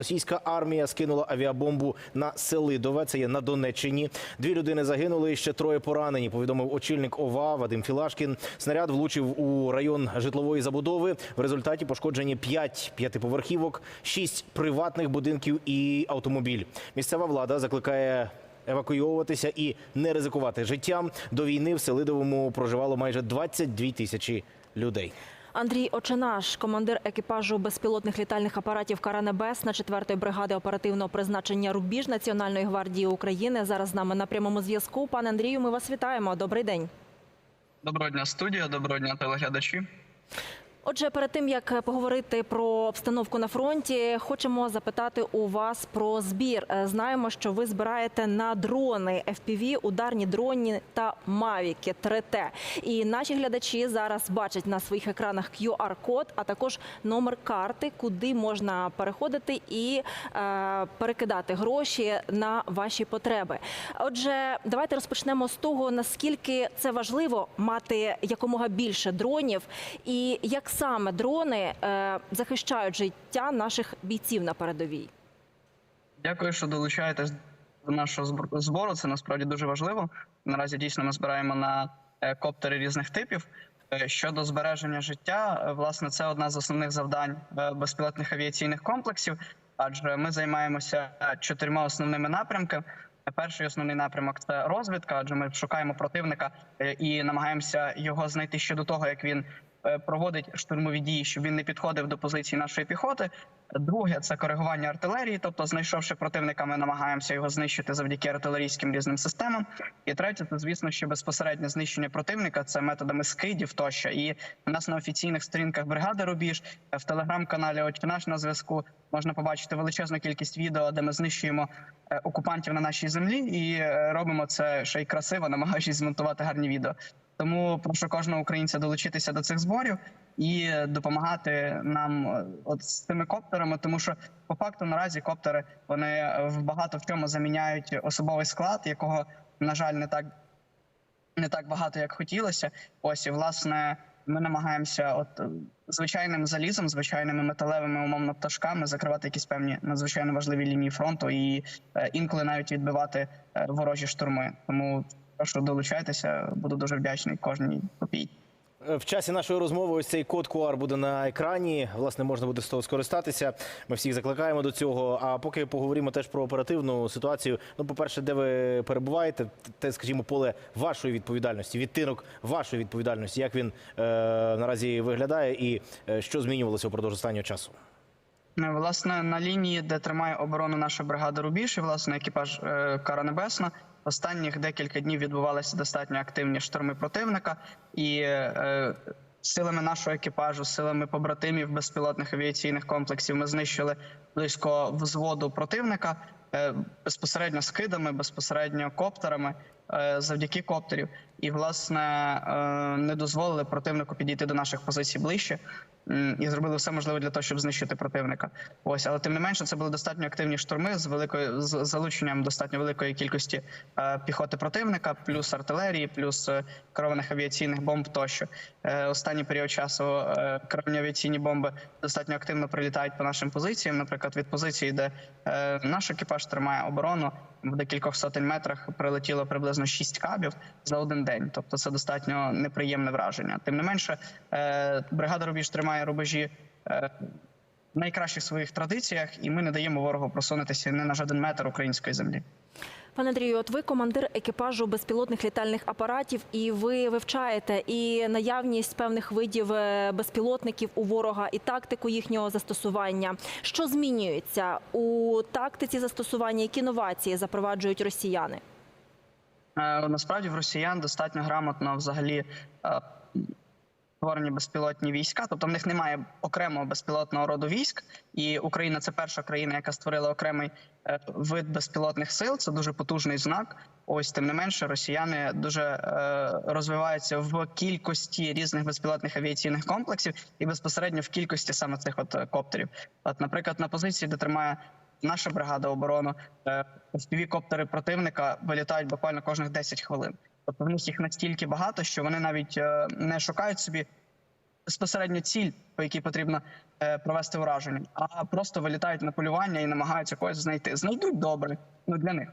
Російська армія скинула авіабомбу на Селидове. Це є на Донеччині. Дві людини загинули, ще троє поранені. Повідомив очільник ОВА Вадим Філашкін. Снаряд влучив у район житлової забудови. В результаті пошкоджені п'ять п'ятиповерхівок, шість приватних будинків і автомобіль. Місцева влада закликає. Евакуйовуватися і не ризикувати життям до війни в Селидовому проживало майже 22 тисячі людей. Андрій Очинаш, командир екіпажу безпілотних літальних апаратів Кара Небесна 4-ї бригади оперативного призначення Рубіж Національної гвардії України. Зараз з нами на прямому зв'язку. Пане Андрію, ми вас вітаємо. Добрий день. Доброго дня, студія, доброго дня, телеглядачі. Отже, перед тим як поговорити про обстановку на фронті, хочемо запитати у вас про збір. Е, Знаємо, що ви збираєте на дрони FPV, ударні дрони та мавіки 3T. І наші глядачі зараз бачать на своїх екранах QR-код, а також номер карти, куди можна переходити і е, перекидати гроші на ваші потреби. Отже, давайте розпочнемо з того, наскільки це важливо мати якомога більше дронів, і як саме дрони е, захищають життя наших бійців на передовій. Дякую, що долучаєтесь до нашого збору. Це насправді дуже важливо. Наразі дійсно ми збираємо на е, коптери різних типів. Е, Щодо збереження життя, власне, це одна з основних завдань безпілотних авіаційних комплексів, адже ми займаємося чотирма основними напрямками. Перший основний напрямок це розвідка, адже ми шукаємо противника і намагаємося його знайти ще до того, як він проводить штурмові дії, щоб він не підходив до позиції нашої піхоти. Друге це коригування артилерії, тобто, знайшовши противника, ми намагаємося його знищити завдяки артилерійським різним системам. І третє, це звісно, що безпосереднє знищення противника це методами скидів тощо. І у нас на офіційних сторінках бригади Рубіж е, в телеграм-каналі «Очі наш» на зв'язку можна побачити величезну кількість відео, де ми знищуємо е, окупантів на нашій землі, і е, робимо це ще й красиво, намагаючись змонтувати гарні відео. Тому прошу кожного українця долучитися до цих зборів і допомагати нам е, от з цими коптерами, тому що по факту наразі коптери вони в багато в чому заміняють особовий склад, якого на жаль не так не так багато, як хотілося. Ось і власне ми намагаємося, от звичайним залізом, звичайними металевими умовно пташками закривати якісь певні надзвичайно важливі лінії фронту і е, інколи навіть відбивати е, ворожі штурми. Тому прошу долучайтеся, буду дуже вдячний кожній копійці. Е, В часі нашої розмови ось цей код QR буде на екрані. Власне, можна буде з того скористатися. Ми всіх закликаємо до цього. А поки поговоримо теж про оперативну ситуацію. Ну, по-перше, де ви перебуваєте, те, скажімо, поле вашої відповідальності, відтинок вашої відповідальності, як він е, наразі виглядає і е, що змінювалося упродовж останнього часу. Е, Власне, на лінії, де тримає оборону наша бригада Рубіж, і власне екіпаж е, Кара Небесна. Останніх декілька днів відбувалися достатньо активні штурми противника, і е, силами нашого екіпажу, силами побратимів безпілотних авіаційних комплексів, ми знищили близько взводу противника е, безпосередньо скидами, безпосередньо коптерами, е, завдяки коптерів. І власне не дозволили противнику підійти до наших позицій ближче і зробили все можливе для того, щоб знищити противника. Ось, але тим не менше, це були достатньо активні штурми з великою з залученням достатньо великої кількості е, піхоти противника, плюс артилерії, плюс е, керованих авіаційних бомб. Тощо е, останній період часу керовані авіаційні бомби достатньо активно прилітають по нашим позиціям. Наприклад, від позиції, де наш екіпаж тримає оборону, в декількох сотень метрах прилетіло приблизно 6 кабів за один день. Тобто це достатньо неприємне враження. Тим не менше, е, бригада Рубіж тримає рубежі. е, В найкращих своїх традиціях, і ми не даємо ворогу просунутися не на жоден метр української землі. Пане Андрію, от ви командир екіпажу безпілотних літальних апаратів, і ви вивчаєте і наявність певних видів е, безпілотників у ворога, і тактику їхнього застосування. Що змінюється у тактиці застосування? Які новації запроваджують росіяни? Е, Насправді в росіян достатньо грамотно взагалі е, створені безпілотні війська, тобто в них немає окремого безпілотного роду військ, і Україна це перша країна, яка створила окремий е, вид безпілотних сил. Це дуже потужний знак. Ось тим не менше, росіяни дуже е, розвиваються в кількості різних безпілотних авіаційних комплексів і безпосередньо в кількості саме цих от е, коптерів. От, наприклад, на позиції, де тримає наша бригада оборони, е, коптери противника вилітають буквально кожних 10 хвилин. Тобто в них їх настільки багато, що вони навіть е, не шукають собі безпосередньо ціль, по якій потрібно е, провести ураження, а просто вилітають на полювання і намагаються когось знайти. Знайдуть добре, ну для них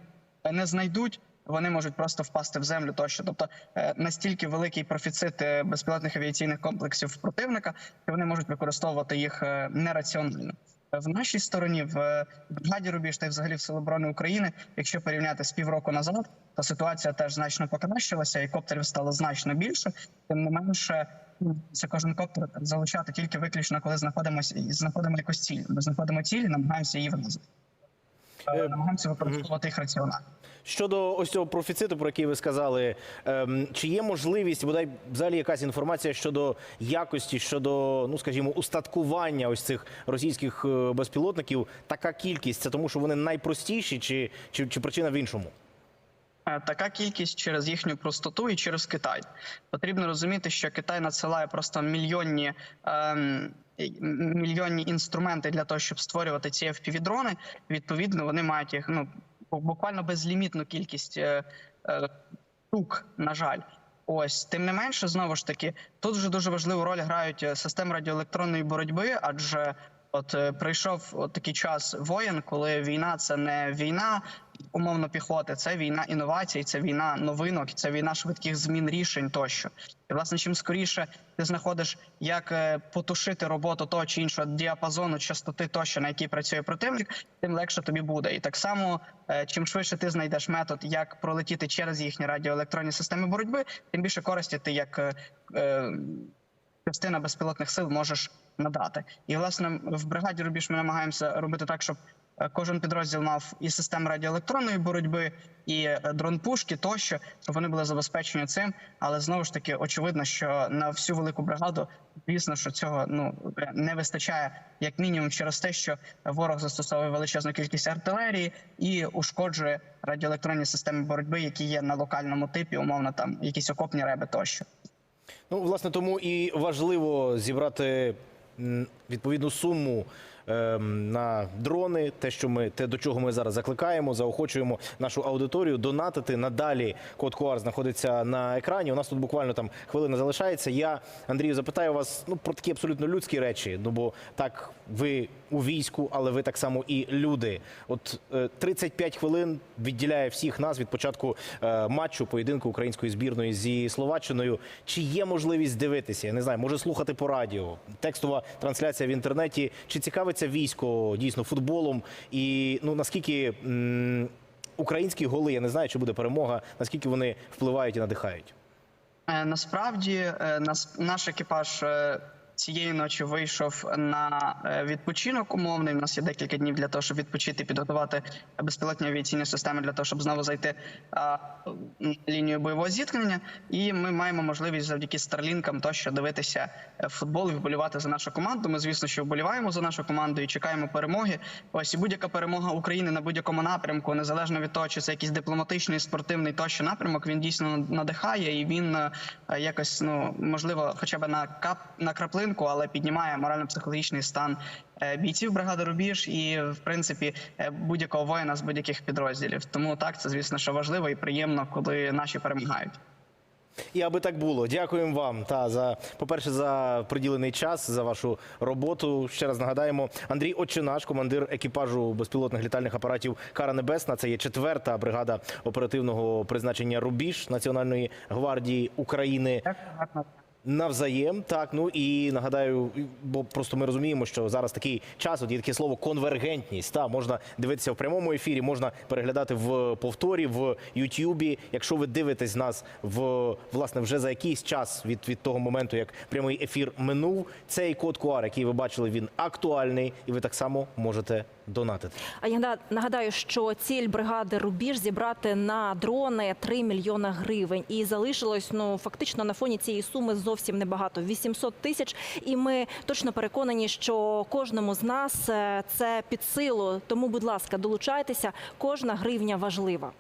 не знайдуть. Вони можуть просто впасти в землю тощо. Тобто е, настільки великий профіцит безпілотних авіаційних комплексів противника, що вони можуть використовувати їх нераціонально. В нашій стороні в бригаді Рубіж та й взагалі в Сил оборони України, якщо порівняти з півроку назад, то ситуація теж значно покращилася, і коптерів стало значно більше. Тим не менше, ну, це кожен коптер залучати тільки виключно, коли знаходимося і знаходимо якусь ціль. Ми знаходимо ціль, і намагаємося її вразити. Е, Намагаємося використовувати їх раціонально. Щодо ось цього профіциту, про який ви сказали, ем, чи є можливість, бодай взагалі якась інформація щодо якості, щодо, ну скажімо, устаткування ось цих російських е, безпілотників? Така кількість це тому, що вони найпростіші, чи, чи, чи причина в іншому? Е, Така кількість через їхню простоту і через Китай. Потрібно розуміти, що Китай надсилає просто мільйонні. Ем, Мільйонні інструменти для того, щоб створювати ці FPV-дрони. Відповідно, вони мають їх ну буквально безлімітну кількість е, е, на жаль. Ось тим не менше, знову ж таки, тут вже дуже важливу роль грають е, системи радіоелектронної боротьби, адже от е, прийшов от такий час воєн, коли війна це не війна умовно піхоти, це війна інновацій, це війна новинок, це війна швидких змін рішень тощо. І власне, чим скоріше ти знаходиш, як е, потушити роботу того чи іншого діапазону частоти тощо, на якій працює противник, тим легше тобі буде. І так само, е, чим швидше ти знайдеш метод, як пролетіти через їхні радіоелектронні системи боротьби, тим більше користі ти як е, частина безпілотних сил можеш надати. І власне в бригаді Рубіж ми намагаємося робити так, щоб кожен підрозділ мав і систему радіоелектронної боротьби, і е, дрон-пушки тощо, вони були забезпечені цим. Але знову ж таки, очевидно, що на всю велику бригаду, звісно, що цього ну не вистачає, як мінімум, через те, що ворог застосовує величезну кількість артилерії і ушкоджує радіоелектронні системи боротьби, які є на локальному типі, умовно там якісь окопні реби тощо. Ну, власне, тому і важливо зібрати відповідну суму на дрони, те, що ми те, до чого ми зараз закликаємо, заохочуємо нашу аудиторію донатити. Надалі код QR знаходиться на екрані. У нас тут буквально там хвилина залишається. Я Андрію запитаю вас ну про такі абсолютно людські речі. Ну бо так ви у війську, але ви так само і люди. От е, 35 хвилин відділяє всіх нас від початку е, матчу поєдинку української збірної зі Словаччиною. Чи є можливість дивитися? Я не знаю, може слухати по радіо, текстова трансляція в інтернеті. Чи цікавиться військо дійсно футболом? І ну наскільки м, українські голи, я не знаю, чи буде перемога, наскільки вони впливають і надихають? Е, Насправді е, наш екіпаж е, цієї ночі вийшов на е, відпочинок умовний. У нас є декілька днів для того, щоб відпочити, підготувати безпілотні авіаційні системи для того, щоб знову зайти на лінію бойового зіткнення. І ми маємо можливість завдяки старлінкам тощо дивитися е, футбол і вболівати за нашу команду. Ми, звісно, що вболіваємо за нашу команду і чекаємо перемоги. Ось і будь-яка перемога України на будь-якому напрямку, незалежно від того, чи це якийсь дипломатичний, спортивний тощо напрямок, він дійсно надихає і він е, якось ну можливо, хоча б на кап на краплинку, але піднімає морально-психологічний стан е, бійців бригади Рубіж і в принципі е, будь-якого воїна з будь-яких підрозділів. Тому так це звісно, що важливо і приємно, коли наші перемагають. І аби так було, дякуємо вам та за по-перше, за приділений час, за вашу роботу. Ще раз нагадаємо, Андрій Очинаш, командир екіпажу безпілотних літальних апаратів Кара Небесна. Це є четверта бригада оперативного призначення Рубіж Національної гвардії України. Навзаєм, так ну і нагадаю, бо просто ми розуміємо, що зараз такий час, от є таке слово конвергентність. Та можна дивитися в прямому ефірі, можна переглядати в повторі в Ютубі. Якщо ви дивитесь нас в власне вже за якийсь час від, від того моменту, як прямий ефір минув, цей код QR, який ви бачили, він актуальний, і ви так само можете донатити. А я нагадаю, що ціль бригади Рубіж зібрати на дрони 3 мільйона гривень. І залишилось ну фактично на фоні цієї суми зовсім небагато 800 тисяч. І ми точно переконані, що кожному з нас е, це під силу. Тому, будь ласка, долучайтеся. Кожна гривня важлива.